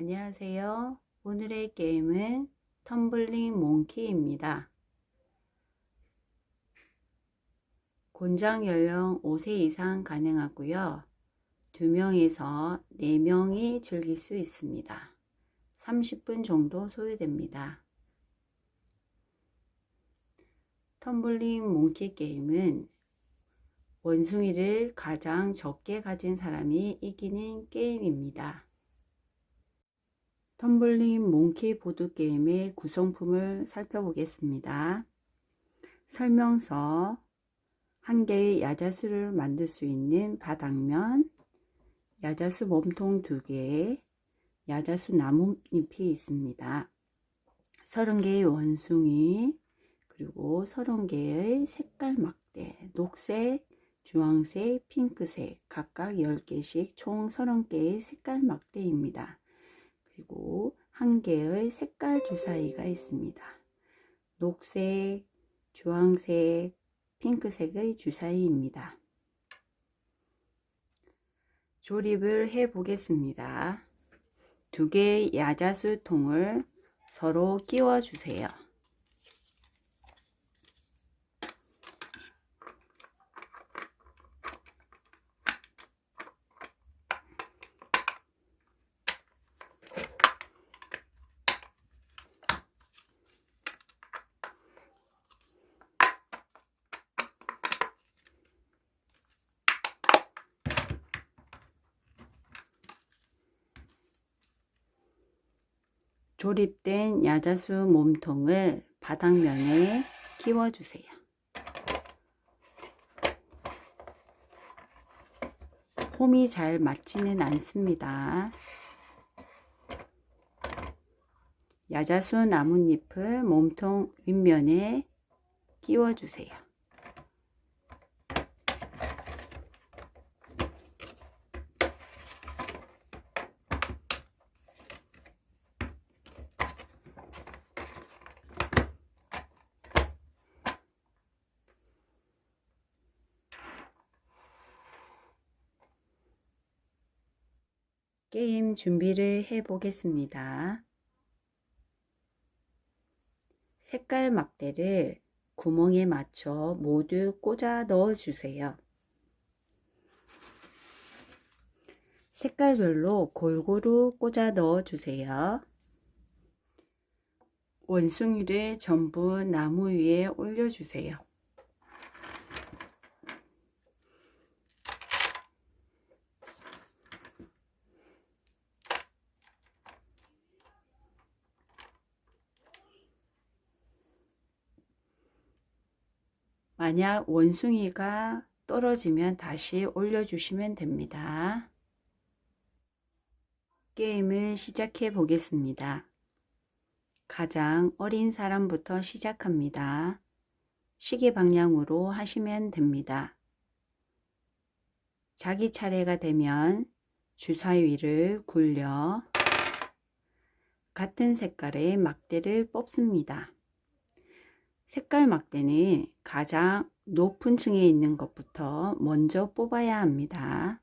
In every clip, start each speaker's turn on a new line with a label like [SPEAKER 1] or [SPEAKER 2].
[SPEAKER 1] 안녕하세요. 오늘의 게임은 텀블링 몽키입니다. 곤장 연령 5세 이상 가능하고요. 2명에서 4명이 즐길 수 있습니다. 30분 정도 소요됩니다. 텀블링 몽키 게임은 원숭이를 가장 적게 가진 사람이 이기는 게임입니다. 텀블링 몽키 보드게임의 구성품을 살펴보겠습니다. 설명서, 한 개의 야자수를 만들 수 있는 바닥면, 야자수 몸통 2개, 야자수 나뭇잎이 있습니다. 30개의 원숭이, 그리고 30개의 색깔 막대, 녹색, 주황색, 핑크색, 각각 10개씩 총 30개의 색깔 막대입니다. 그리고 한 개의 색깔 주사위가 있습니다. 녹색, 주황색, 핑크색의 주사위입니다. 조립을 해 보겠습니다. 두 개의 야자수 통을 서로 끼워 주세요. 조립된 야자수 몸통을 바닥면에 끼워주세요. 홈이 잘 맞지는 않습니다. 야자수 나뭇잎을 몸통 윗면에 끼워주세요. 게임 준비를 해 보겠습니다. 색깔 막대를 구멍에 맞춰 모두 꽂아 넣어 주세요. 색깔별로 골고루 꽂아 넣어 주세요. 원숭이를 전부 나무 위에 올려 주세요. 만약 원숭이가 떨어지면 다시 올려주시면 됩니다. 게임을 시작해 보겠습니다. 가장 어린 사람부터 시작합니다. 시계 방향으로 하시면 됩니다. 자기 차례가 되면 주사위를 굴려 같은 색깔의 막대를 뽑습니다. 색깔 막대는 가장 높은 층에 있는 것부터 먼저 뽑아야 합니다.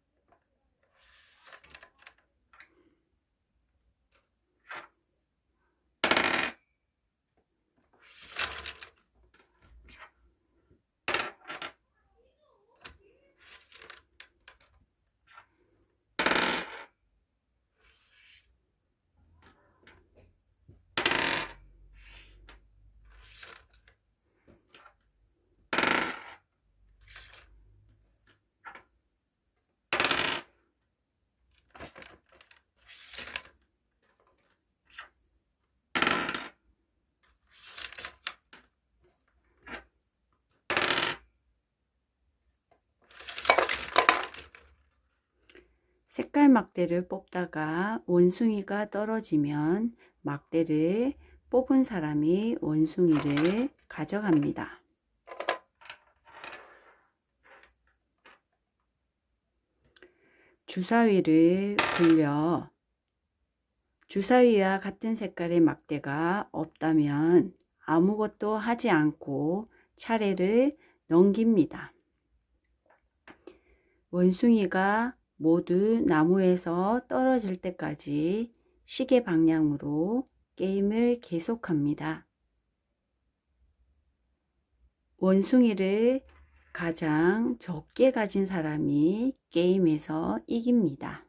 [SPEAKER 1] 색깔 막대를 뽑다가 원숭이가 떨어지면 막대를 뽑은 사람이 원숭이를 가져갑니다. 주사위를 굴려 주사위와 같은 색깔의 막대가 없다면 아무것도 하지 않고 차례를 넘깁니다. 원숭이가 모두 나무에서 떨어질 때까지 시계 방향으로 게임을 계속합니다. 원숭이를 가장 적게 가진 사람이 게임에서 이깁니다.